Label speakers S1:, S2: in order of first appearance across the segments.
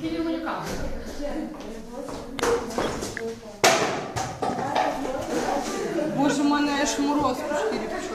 S1: Київ малюка.
S2: Боже, в мене аж мороз по шкірі пішов.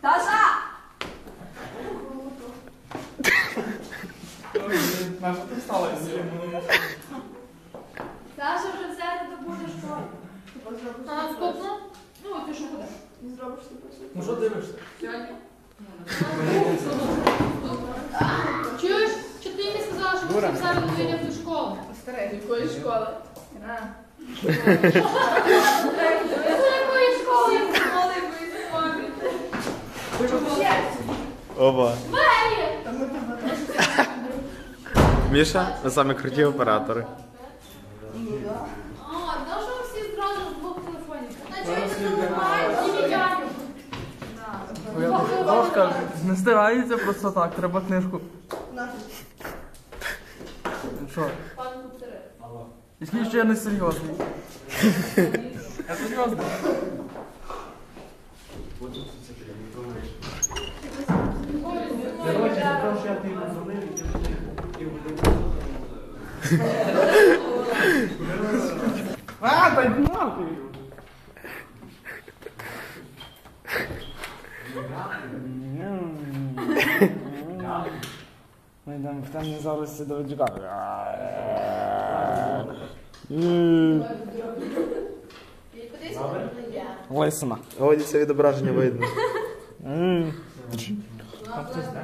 S3: Таша Нашата стала е Даша, вже взяти до буде школи.
S1: А, скопно? Ну, ты що буде?
S3: Не зробиш ти просто.
S4: Ну, що дивишся?
S1: Сьогодні? Все не йдемо до школи?
S3: Якої школи?
S1: Якої школи?
S3: Школи якоїсь школи.
S5: Оба. Міша, ми самі круті оператори.
S1: А, да що ви всі зразу в двох телефонів? Та чого ти не
S4: стирається просто так, треба книжку. Що?
S3: Пан Куцере.
S4: І скажи, що я не серйозний. Я серйозний. А, дай нахуй! Ми йдемо в темні зараз до Веджука. Лисина.
S5: Годі це відображення видно.
S3: А хтось а